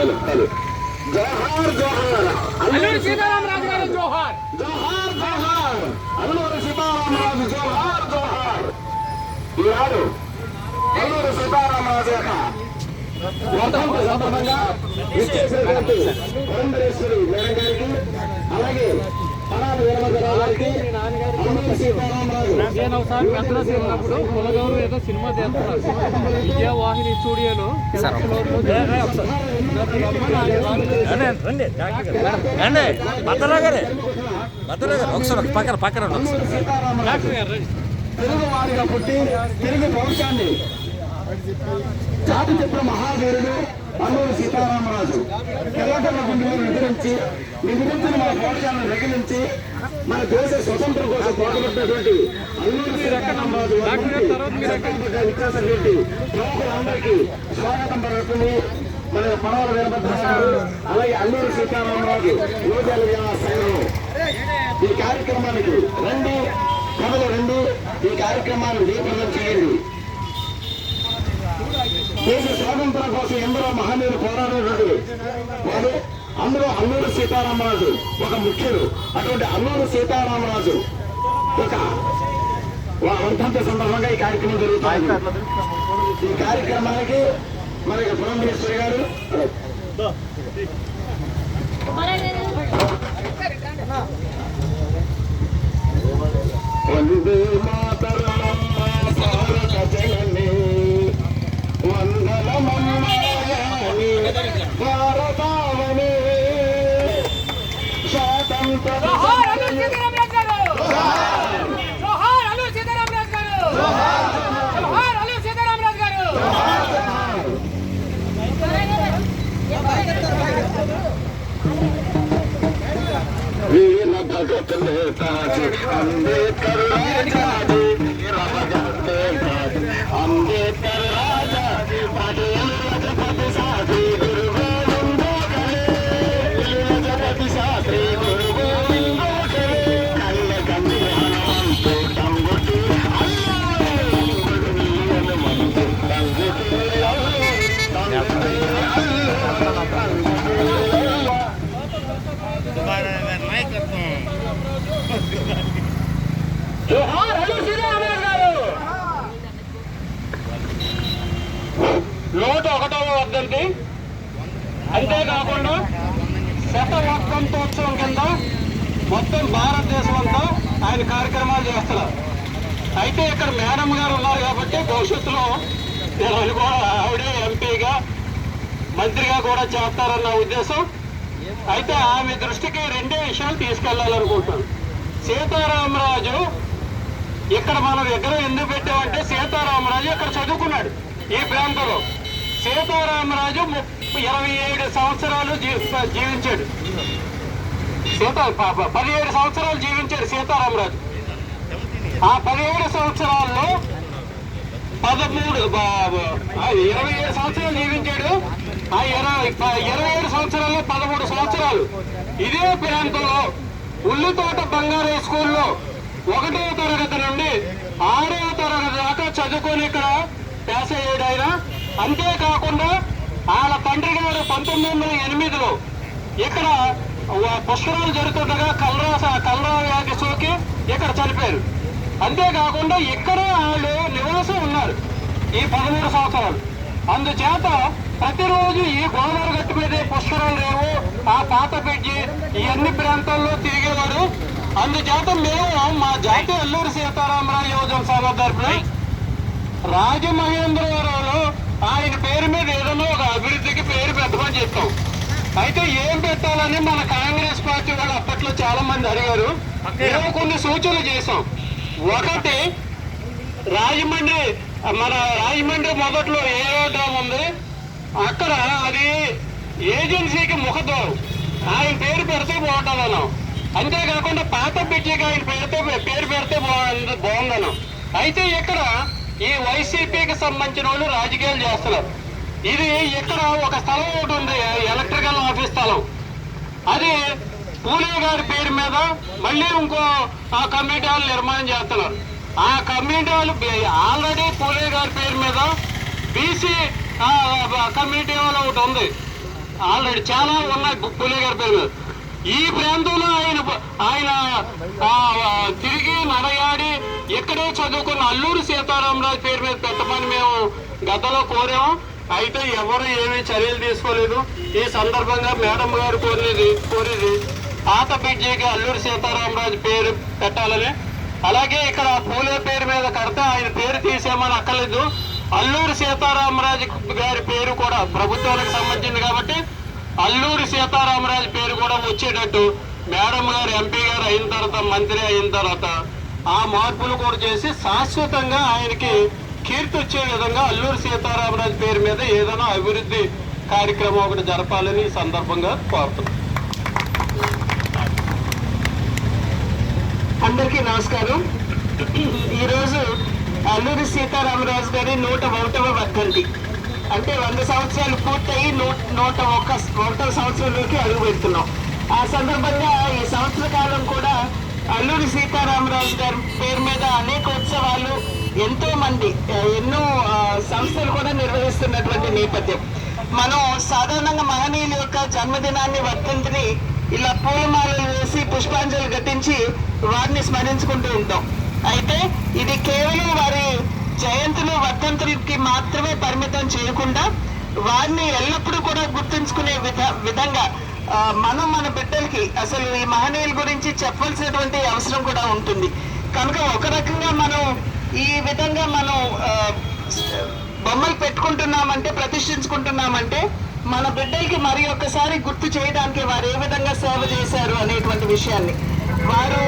జోహార్. జోహార్ అల్లూరి సీతారామరాజు గారు జోహార్. జోహార్ జోహార్. అల్లూరి సీతారామరాజు జోహార్ జోహార్. ఈనాడు అల్లూరి సీతారామరాజు యొక్క వర్ధంతి సందర్భంగా విచ్చేసినటువంటి పురంధరేశ్వరి మేడం గారికి అలాగే నేను ఒకసారి మెడ్రాస్ వెళ్ళినప్పుడు కులగౌరు ఏదో సినిమా తీస్తున్నారు. విజయవాహిని స్టూడియోలో రండి రండి భద్రరావు గారే భద్రరావు గారు ఒకసారి పక్కన పక్కన డాక్టర్ గారు రండి. తెలుగు వారిగా పుట్టి తెలుగు వంశాన్ని చాటి చెప్పిన మహావీరుడు అల్లూరి సీతారామరాజు. తెల్లకన్న గుండెలను ఎదిరించి నిగురించిన మన వంశాలను రగిలించి మన దేశ స్వతంత్రం కోసం పోరాడినటువంటి అల్లూరి సీతారామరాజు విచ్చేసినటువంటి ప్రముఖులందరికీ స్వాగతం పలుకుతుంది మన పడవల వీరభద్రరావు అలాగే అల్లూరి సీతారామరాజు సంఘం ఈ కార్యక్రమానికి రండి కథలు రండి ఈ కార్యక్రమాన్ని దీపనం చేయండి. దేశ స్వాతంత్రం కోసం ఎందరో మహనీయులు పోరాడినటువంటి వారు అందులో అల్లూరు సీతారామరాజు ఒక ముఖ్యుడు. అటువంటి అల్లూరు సీతారామరాజు ఒక వర్ధంత సందర్భంగా ఈ కార్యక్రమం జరుగుతుంది. ఈ కార్యక్రమానికి మరి పురంధేశ్వరి గారు వందే సీతారామరాజు గారు! వీర భగత్ నేతాజీ అంబేద్కర్ రాజాజీ వీర భగత్ నేతాజీ అంబేద్కర్ రాజాజీ అంతేకాకుండా శత వసంతోత్సవం కింద మొత్తం భారతదేశం అంతా ఆయన కార్యక్రమాలు చేస్తున్నారు. అయితే ఇక్కడ మేడం గారు ఉన్నారు కాబట్టి భవిష్యత్తులో నేను అనుకో ఆవిడే ఎంపీగా మంత్రిగా కూడా చేస్తారన్న ఉద్దేశం. అయితే ఆమె దృష్టికి రెండే విషయాలు తీసుకెళ్ళాలనుకుంటున్నాను. సీతారామరాజు ఇక్కడ మనం విగ్రహం ఎందుకు పెట్టామంటే సీతారామరాజు ఇక్కడ చదువుకున్నాడు ఈ ప్రాంతంలో. సీతారామరాజు ముప్పై ఇరవై ఏడు సంవత్సరాలు జీవించాడు. సీత పదిహేడు సంవత్సరాలు జీవించాడు సీతారామరాజు. ఆ పదిహేడు సంవత్సరాల్లో పదమూడు ఇరవై ఏడు సంవత్సరాలు జీవించాడు. ఆ ఇరవై ఇరవై ఏడు సంవత్సరాల్లో పదమూడు సంవత్సరాలు. ఇదే ప్రాంతంలో ఉల్లితోట బంగారు స్కూల్లో ఒకటవ తరగతి నుండి ఆరవ తరగతి దాకా చదువుకొని ఇక్కడ పాస్ అయ్యాడు ఆయన. అంతేకాకుండా వాళ్ళ తండ్రి గారు పంతొమ్మిది వందల ఎనిమిదిలో ఇక్కడ పుష్కరాలు జరుగుతుండగా కలరా కలరా వ్యాధి సోకి ఇక్కడ చనిపోయారు. అంతేకాకుండా ఇక్కడే వాళ్ళు నివాసం ఉన్నారు ఈ పదమూడు సంవత్సరాలు. అందుచేత ప్రతిరోజు ఈ గోదావరి గట్టు మీదే పుష్కరాలు లేవు ఆ పాత పెట్టి ఈ అన్ని ప్రాంతాల్లో తిరిగేవారు. అందుచేత మేము మా జాతీయ అల్లూరి సీతారామరాజు యువజన సభ తరఫున రాజమహేంద్రవరంలో ఆయన పేరు మీద ఏదైనా ఒక అభివృద్ధికి పేరు పెట్టమని చెప్పాం. అయితే ఏం పెట్టాలని మన కాంగ్రెస్ పార్టీ వాళ్ళు అప్పట్లో చాలా మంది అడిగారు. మేము కొన్ని సూచనలు చేశాం. ఒకటి రాజమండ్రి మన రాజమండ్రి మొదట్లో ఏ డ్రామ్ ఉంది? అక్కడ అది ఏజెన్సీకి ముఖద్వారం. ఆయన పేరు పెడితే బాగుంటుంది అన్నాం అంతేకాకుండా పాత బిడ్జీకి ఆయన పెడితే పేరు పెడితే బాగుంది బాగుందన్నాం. అయితే ఇక్కడ ఈ వైసీపీకి సంబంధించిన వాళ్ళు రాజకీయాలు చేస్తున్నారు. ఇది ఇక్కడ ఒక స్థలం ఒకటి ఉంది ఎలక్ట్రికల్ ఆఫీస్ స్థలం. అది పూలే గారి పేరు మీద మళ్ళీ ఇంకో ఆ కమిటీ వాళ్ళు నిర్మాణం చేస్తున్నారు. ఆ కమిటీ వాళ్ళు ఆల్రెడీ పూలే గారి పేరు మీద బీసీ కమిటీ వాళ్ళు ఒకటి ఉంది. ఆల్రెడీ చాలా ఉన్నాయి పూలే గారి పేరు మీద. ఈ ప్రాంతంలో ఆయన ఆయన తిరిగి నడయాడి ఇక్కడే చదువుకున్న అల్లూరు సీతారామరాజు పేరు మీద పెట్టమని మేము గతంలో కోరాము అయితే ఎవరు ఏమీ చర్యలు తీసుకోలేదు. ఈ సందర్భంగా మేడం గారు కోరినది కోరేది పాత బిడ్జీకి అల్లూరు సీతారామరాజు పేరు పెట్టాలని. అలాగే ఇక్కడ పూలే పేరు మీద కడితే ఆయన పేరు తీసేయమని అక్కర్లేదు. అల్లూరు సీతారామరాజు గారి పేరు కూడా ప్రభుత్వానికి సంబంధించింది కాబట్టి అల్లూరి సీతారామరాజు పేరు కూడా వచ్చేటట్టు మేడం గారు ఎంపీ గారు అయిన తర్వాత మంత్రి అయిన తర్వాత ఆ మార్పులు కూడా చేసి శాశ్వతంగా ఆయనకి కీర్తి వచ్చే విధంగా అల్లూరి సీతారామరాజు పేరు మీద ఏదైనా అభివృద్ధి కార్యక్రమం ఒకటి జరపాలని ఈ సందర్భంగా కోరుతున్నాం. అందరికీ నమస్కారం. ఈరోజు అల్లూరి సీతారామరాజు గారి నూట ఒకటవ వర్ధంతి. అంటే వంద సంవత్సరాలు పూర్తయి నూట నూట ఒక్క ఒకటవ సంవత్సరంలోకి అడుగు పెడుతున్నాం. ఆ సందర్భంగా ఈ సంవత్సర కాలం కూడా అల్లూరి సీతారామరాజు గారి పేరు మీద అనేక ఉత్సవాలు ఎంతో మంది ఎన్నో సంస్థలు కూడా నిర్వహిస్తున్నటువంటి నేపథ్యం. మనం సాధారణంగా మహనీయుల యొక్క జన్మదినాన్ని వర్ధంతిని ఇలా పూలమాలలు వేసి పుష్పాంజలి ఘటించి వారిని స్మరించుకుంటూ ఉంటాం. అయితే ఇది కేవలం వారి జయంతులు వర్ధంతులకి మాత్రమే పరిమితం చేయకుండా వారిని ఎల్లప్పుడూ కూడా గుర్తుంచుకునే విధ విధంగా మనం మన బిడ్డలకి అసలు ఈ మహనీయుల గురించి చెప్పవలసినటువంటి అవసరం కూడా ఉంటుంది. కనుక ఒక రకంగా మనం ఈ విధంగా మనం బొమ్మలు పెట్టుకుంటున్నామంటే ప్రతిష్ఠించుకుంటున్నామంటే మన బిడ్డలకి మరి ఒక్కసారి గుర్తు చేయడానికి వారు ఏ విధంగా సేవ చేశారు అనేటువంటి విషయాన్ని. వారు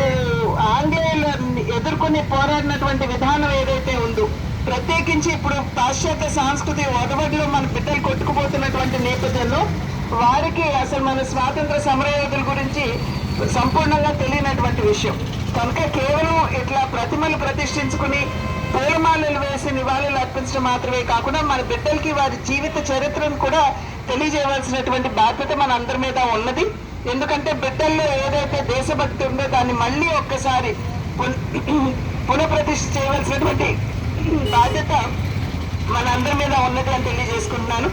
ఆంగ్లేయులు ఎదుర్కొని పోరాడినటువంటి విధానం ఏదైతే ఉందో ప్రత్యేకించి ఇప్పుడు పాశ్చాత్య సాంస్కృతి ఒడవడిలో మన బిడ్డలు కొట్టుకుపోతున్నటువంటి నేపథ్యంలో వారికి అసలు మన స్వాతంత్ర సమరయోధుల గురించి సంపూర్ణంగా తెలియనటువంటి విషయం. కనుక కేవలం ఇట్లా ప్రతిమలు ప్రతిష్ఠించుకుని పూలమాలలు వేసి నివాళులు అర్పించడం మాత్రమే కాకుండా మన బిడ్డలకి వారి జీవిత చరిత్రను కూడా తెలియజేయవలసినటువంటి బాధ్యత మన అందరి మీద ఉన్నది. ఎందుకంటే బిడ్డల్లో ఏదైతే దేశభక్తి ఉందో దాన్ని మళ్ళీ ఒక్కసారి పునఃప్రతిష్ఠ చేయవలసినటువంటి బాధ్యత మనందరి మీద ఉన్నది అని తెలియజేసుకుంటున్నాను.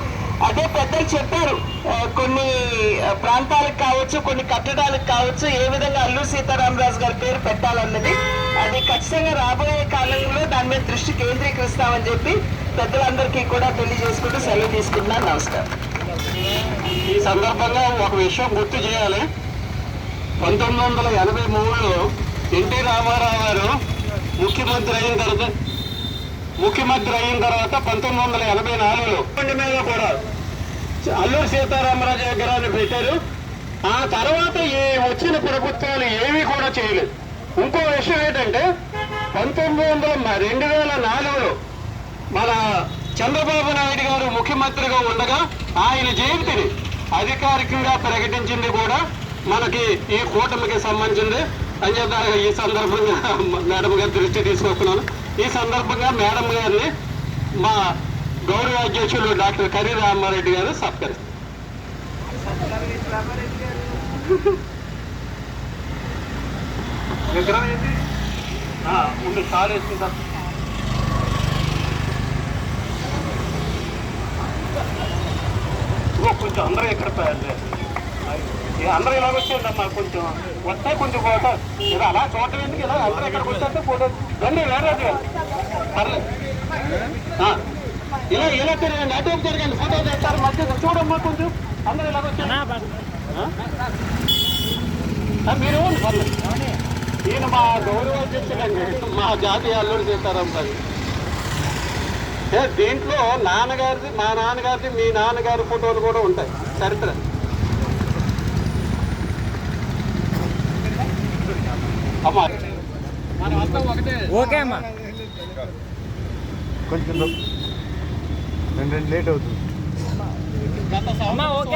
అదే పెద్దలు చెప్పారు కొన్ని ప్రాంతాలకు కావచ్చు కొన్ని కట్టడాలకు కావచ్చు ఏ విధంగా అల్లు సీతారామరాజు గారి పేరు పెట్టాలన్నది. అది ఖచ్చితంగా రాబోయే కాలంలో దాని మీద దృష్టి కేంద్రీకరిస్తామని చెప్పి పెద్దలందరికీ కూడా తెలియజేసుకుంటూ సెలవు తీసుకుంటున్నాను. నమస్కారం. ఈ సందర్భంగా ఒక విషయం గుర్తు చేయాలి. పంతొమ్మిది వందల ఎనభై మూడులో ఎన్టీ రామారావు గారు ముఖ్యమంత్రి అయిన తర్వాత ముఖ్యమంత్రి అయిన తర్వాత పంతొమ్మిది వందల ఎనభై నాలుగులో మీద కూడా అల్లూరి సీతారామరాజు విగ్రహాన్ని పెట్టారు. ఆ తర్వాత ఈ వచ్చిన ప్రభుత్వాలు ఏమీ కూడా చేయలేదు. ఇంకో విషయం ఏంటంటే పంతొమ్మిది వందల రెండు వేల నాలుగులో మన చంద్రబాబు నాయుడు గారు ముఖ్యమంత్రిగా ఉండగా ఆయన జయంతిని అధికారికంగా ప్రకటించింది కూడా మనకి ఈ కూటమికి సంబంధించింది. అంచేత ఈ సందర్భంగా మేడం గారి దృష్టి తీసుకొస్తున్నాను. ఈ సందర్భంగా మేడం గారిని మా గౌరవ అధ్యక్షులు డాక్టర్ కరీ రామారెడ్డి గారు సత్కరిస్తారు. విగ్రహం ఏంటి కొంచెం అందరూ ఎక్కడ పోయారు అందరూ ఇలా వచ్చేయండమ్మా కొంచెం. వస్తే కొంచెం ఫోటో ఇలా అలా చూడటం ఎందుకు ఇలా? అందరూ ఎక్కడికి వచ్చేస్తే ఫోటో రండి వేరేది పర్లేదు. ఇలా ఇలా తిరగండి అటు తిరగండి ఫోటో తెస్తారు. మధ్య చూడమ్మా కొంచెం. అందరూ ఇలా? ఆ, మీరు ఇవ్వండి పర్లేదు. ఈయన మా గౌరవ అధ్యక్షుడండి మా జాతీయ అల్లూరి సీతారాం గారు దీంట్లో నాన్నగారిది మా నాన్నగారిది మీ నాన్నగారి ఫోటోలు కూడా ఉంటాయి. చరిత్ర. అమ్మా. ఓకే అమ్మా. కొంచెం రెండు రెండు లేట్ అవుతుంది. అమ్మా ఓకే.